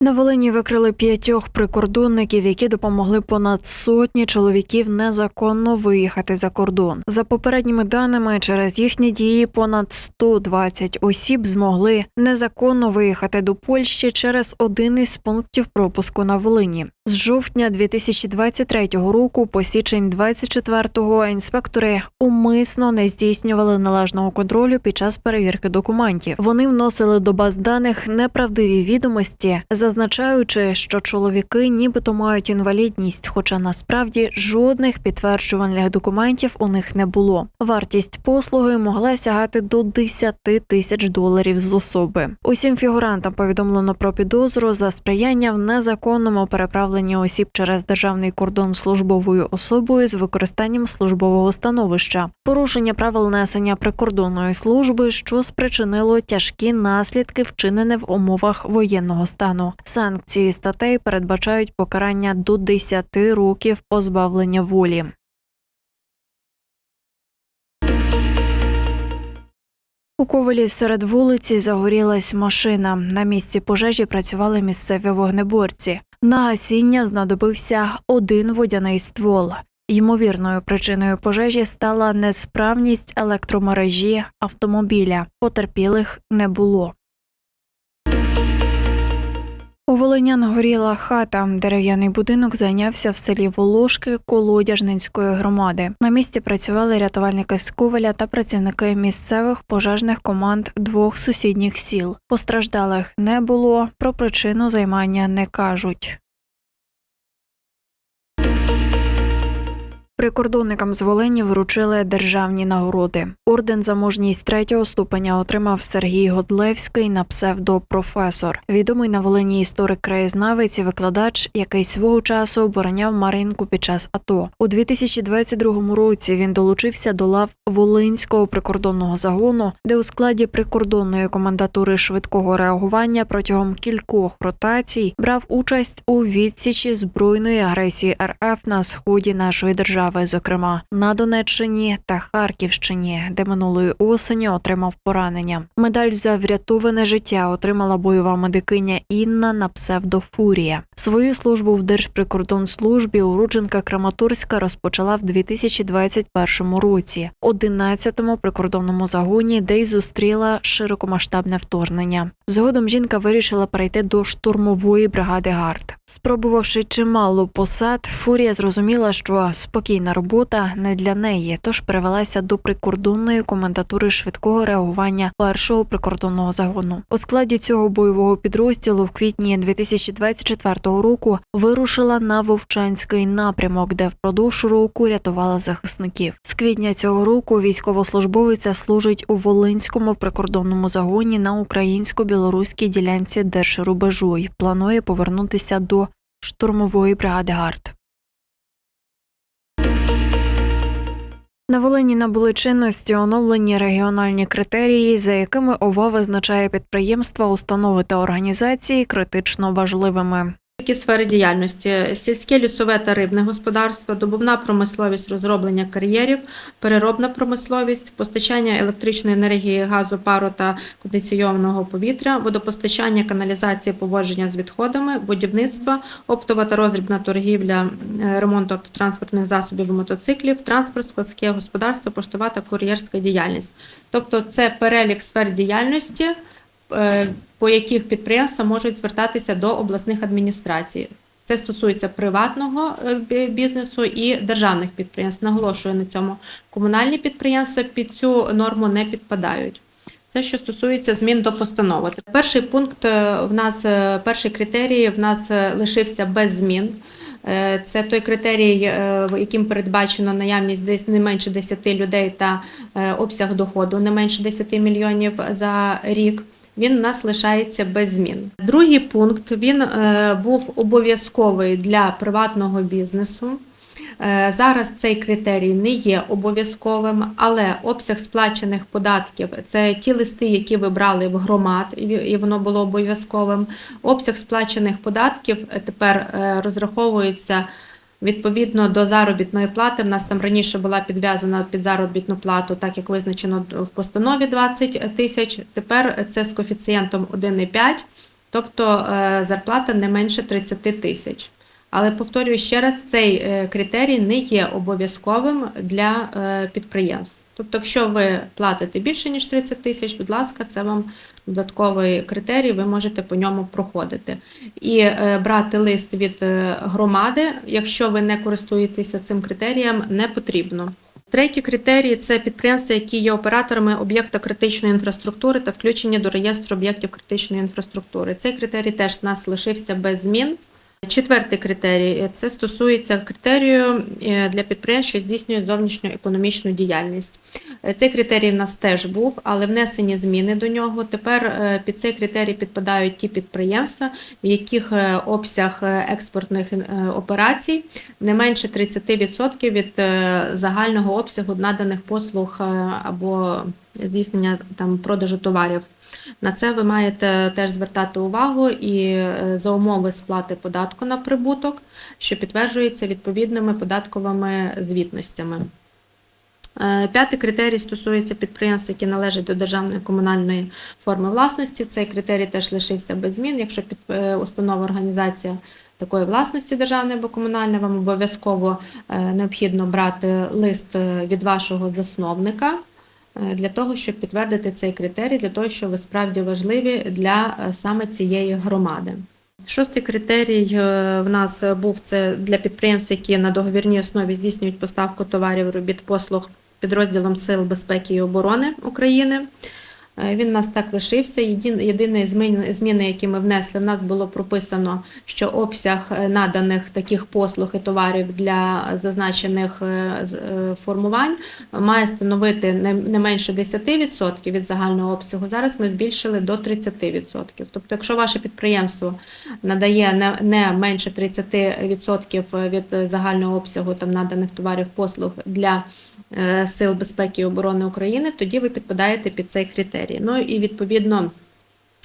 На Волині викрили п'ятьох прикордонників, які допомогли понад сотні чоловіків незаконно виїхати за кордон. За попередніми даними, через їхні дії понад 120 осіб змогли незаконно виїхати до Польщі через один із пунктів пропуску на Волині. З жовтня 2023 року по січень 24-го інспектори умисно не здійснювали належного контролю під час перевірки документів. Вони вносили до баз даних неправдиві відомості, зазначаючи, що чоловіки нібито мають інвалідність, хоча насправді жодних підтверджувальних документів у них не було. Вартість послуги могла сягати до 10 тисяч доларів з особи. Усім фігурантам повідомлено про підозру за сприяння в незаконному переправленні осіб через державний кордон службовою особою з використанням службового становища, порушення правил несення прикордонної служби, що спричинило тяжкі наслідки, вчинене в умовах воєнного стану. Санкції статей передбачають покарання до 10 років позбавлення волі. У Ковелі серед вулиці загорілась машина. На місці пожежі працювали місцеві вогнеборці. На осіння знадобився один водяний ствол. Ймовірною причиною пожежі стала несправність електромережі автомобіля. Потерпілих не було. У Волинян горіла хата. Дерев'яний будинок зайнявся в селі Волошки Колодяжненської громади. На місці працювали рятувальники з Ковеля та працівники місцевих пожежних команд двох сусідніх сіл. Постраждалих не було. Про причину займання не кажуть. Прикордонникам з Волині вручили державні нагороди. Орден за мужність третього ступеня отримав Сергій Годлевський на псевдо професор. Відомий на Волині історик краєзнавець і викладач, який свого часу обороняв Маринку під час АТО. У 2022 році він долучився до лав Волинського прикордонного загону, де у складі прикордонної комендатури швидкого реагування протягом кількох ротацій брав участь у відсічі збройної агресії РФ на сході нашої держави, зокрема на Донеччині та Харківщині, де минулої осені отримав поранення. Медаль за врятоване життя отримала бойова медикиня Інна на псевдо Фурія. Свою службу в Держприкордонслужбі уродженка Краматорська розпочала в 2021 році, 11-му прикордонному загоні, де й зустріла широкомасштабне вторгнення. Згодом жінка вирішила перейти до штурмової бригади ГАРД. Спробувавши чимало посад, Фурія зрозуміла, що спокійна робота не для неї, тож перевелася до прикордонної комендатури швидкого реагування першого прикордонного загону. У складі цього бойового підрозділу в квітні 2024 року вирушила на Вовчанський напрямок, де впродовж року рятувала захисників. З квітня цього року військовослужбовиця служить у Волинському прикордонному загоні на українсько-білоруській ділянці держрубежу і планує повернутися до штурмової бригади ГАРД. На Волині набули чинності оновлені регіональні критерії, за якими ОВА визначає підприємства, установи та організації критично важливими. Які сфери діяльності: сільське лісове та рибне господарство, добувна промисловість, розроблення кар'єрів, переробна промисловість, постачання електричної енергії, газу, пару та кондиційованого повітря, водопостачання, каналізація, поводження з відходами, будівництво, оптова та роздрібна торгівля, ремонт автотранспортних засобів і мотоциклів, транспорт, складське господарство, поштова та кур'єрська діяльність. Тобто, це перелік сфер діяльності. Е, по яких підприємства можуть звертатися до обласних адміністрацій. Це стосується приватного е, бізнесу і державних підприємств. Наголошую на цьому. Комунальні підприємства під цю норму не підпадають. Це що стосується змін до постанови. Перший пункт е, в нас, перший критерій в нас лишився без змін. Це той критерій, яким передбачено наявність десь не менше 10 людей та обсяг доходу не менше 10 мільйонів за рік. Він у нас лишається без змін. Другий пункт він е, був обов'язковий для приватного бізнесу. Е, Зараз цей критерій не є обов'язковим, але обсяг сплачених податків це ті листи, які ви брали в громад, і воно було обов'язковим. Обсяг сплачених податків тепер е, розраховується відповідно до заробітної плати. В нас там раніше була підв'язана під заробітну плату, так як визначено в постанові 20 тисяч. Тепер це з коефіцієнтом 1,5. тобто е, зарплата не менше 30 тисяч. Але повторюю ще раз, цей е, критерій не є обов'язковим для е, підприємств. Тобто, якщо ви платите більше ніж 30 тисяч, будь ласка, це вам додатковий критерій, ви можете по ньому проходити. І е, брати лист від громади, якщо ви не користуєтеся цим критерієм, не потрібно. Третій критерій це підприємства, які є операторами об'єкта критичної інфраструктури та включені до реєстру об'єктів критичної інфраструктури. Цей критерій теж в нас лишився без змін. Четвертий критерій е, це стосується критерію е, для підприємств, що здійснюють зовнішню економічну діяльність. Е, Цей критерій в нас теж був, але внесені зміни до нього. Тепер під цей критерій підпадають ті підприємства, в яких обсяг експортних операцій не менше 30% від загального обсягу наданих послуг або здійснення там продажу товарів. На це ви маєте теж звертати увагу і е, за умови сплати податку на прибуток, що підтверджується відповідними податковими звітностями. Е, П'ятий критерій стосується підприємств, які належать до державної комунальної форми власності. Цей критерій теж лишився без змін. Якщо під, е, установа організація такої власності державної або комунальної, вам обов'язково необхідно брати лист від вашого засновника для того, щоб підтвердити цей критерій, для того, що ви справді важливі для е, саме цієї громади. Шостий критерій е, в нас був це для підприємств, які на договірній основі здійснюють поставку товарів, робіт, послуг підрозділом Сил безпеки і оборони України. Е, Він у нас так лишився. Єдин- Єдині зміни, які ми внесли, в нас було прописано, що обсяг е, наданих таких послуг і товарів для зазначених е, формувань має становити не, менше 10% від загального обсягу. Зараз ми збільшили до 30%. Тобто, якщо ваше підприємство надає не, менше 30% від загального обсягу там наданих товарів послуг для сил безпеки і оборони України, тоді ви підпадаєте під цей критерій. Ну і відповідно.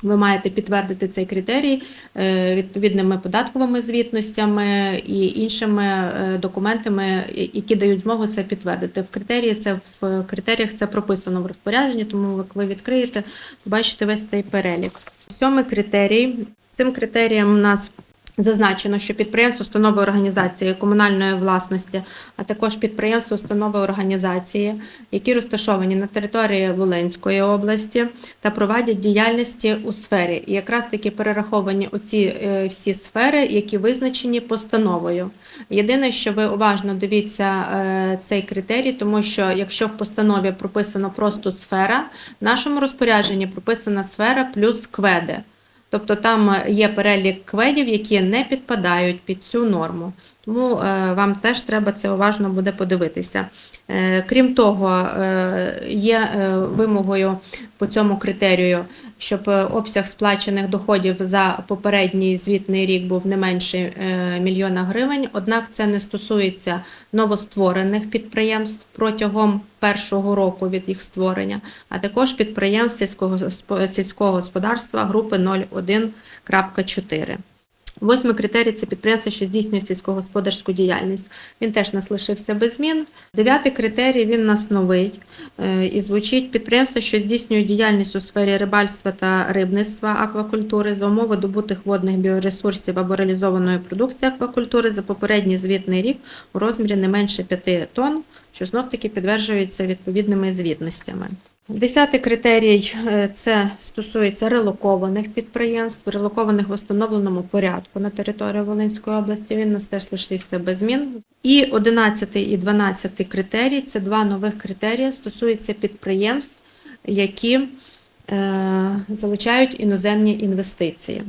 Ви маєте підтвердити цей критерій е, відповідними податковими звітностями і іншими е, документами, які дають змогу це підтвердити. В критерії це в критеріях це прописано в розпорядженні, тому як ви відкриєте, бачите весь цей перелік. Сьомий критерій. Цим критерієм у нас Зазначено, що підприємство, установи організації комунальної власності, а також підприємства, установи організації, які розташовані на території Волинської області та проводять діяльності у сфері. І якраз таки перераховані оці е, всі сфери, які визначені постановою. Єдине, що ви уважно дивіться е, цей критерій, тому що якщо в постанові прописано просто сфера, в нашому розпорядженні прописана сфера плюс кведи. Тобто там є перелік кведів, які не підпадають під цю норму. Тому е, вам теж треба це уважно буде подивитися. Е, Крім того, е, є е, вимогою по цьому критерію, щоб е, обсяг сплачених доходів за попередній звітний рік був не менше е, мільйона гривень. Однак це не стосується новостворених підприємств протягом першого року від їх створення, а також підприємств сільського сільського господарства групи 01.4. Восьмий критерій це підприємство, що здійснює сільськогосподарську діяльність. Він теж нас лишився без змін. Дев'ятий критерій він нас новий е, і звучить підприємство, що здійснює діяльність у сфері рибальства та рибництва аквакультури за умови добутих водних біоресурсів або реалізованої продукції аквакультури за попередній звітний рік у розмірі не менше 5 тонн, що знов таки підтверджується відповідними звітностями. Десятий критерій е, це стосується релокованих підприємств, релокованих в встановленому порядку на території Волинської області. Він нас теж лишився без змін. І 11 і 12 критерій це два нових критерії, стосуються підприємств, які е, залучають іноземні інвестиції.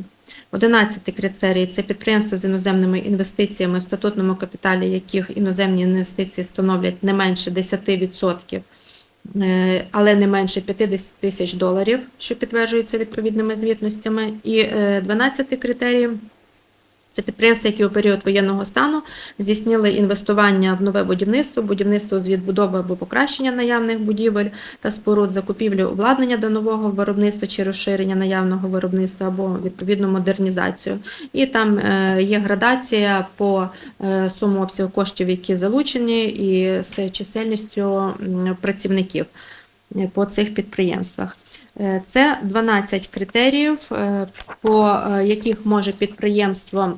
11 критерій це підприємства з іноземними інвестиціями в статутному капіталі, яких іноземні інвестиції становлять не менше 10%, е, але не менше 50 тисяч доларів, що підтверджується відповідними звітностями. І е, 12 критерій це підприємства, які у період воєнного стану здійснили інвестування в нове будівництво, будівництво з відбудови або покращення наявних будівель та споруд, закупівлю обладнання до нового виробництва чи розширення наявного виробництва або відповідну модернізацію. І там е, є градація по е, суму обсягу коштів, які залучені, і з чисельністю працівників е, по цих підприємствах. Е, Це 12 критеріїв, е, по е, яких може підприємство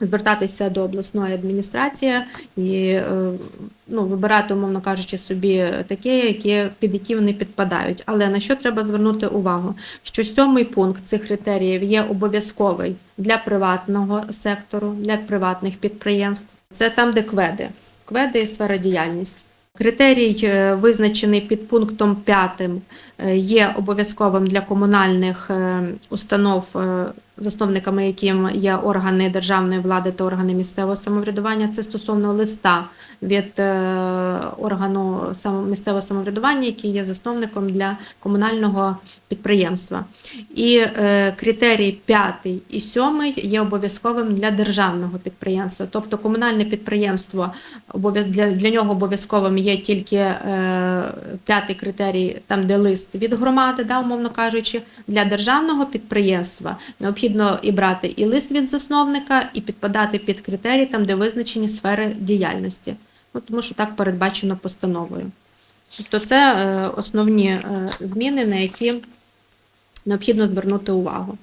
звертатися до обласної адміністрації і ну, вибирати, умовно кажучи, собі таке, які, під які вони підпадають. Але на що треба звернути увагу? Що сьомий пункт цих критеріїв є обов'язковий для приватного сектору, для приватних підприємств. Це там, де кведи, кведи і сфера діяльності. Критерій, е, визначений під пунктом 5, е, є обов'язковим для комунальних е, установ, засновниками яким є органи державної влади та органи місцевого самоврядування. Це стосовно листа від е, органу місцевого самоврядування, який є засновником для комунального підприємства. І е, критерій 5 і 7 є обов'язковим для державного підприємства. Тобто комунальне підприємство для, для нього обов'язковим є тільки е, п'ятий критерій, там де лист від громади, да, умовно кажучи, для державного підприємства необхідно і брати і лист від засновника, і підпадати під критерії, там де визначені сфери діяльності. Ну, тому що так передбачено постановою. Тобто це е, основні е, зміни, на які необхідно звернути увагу.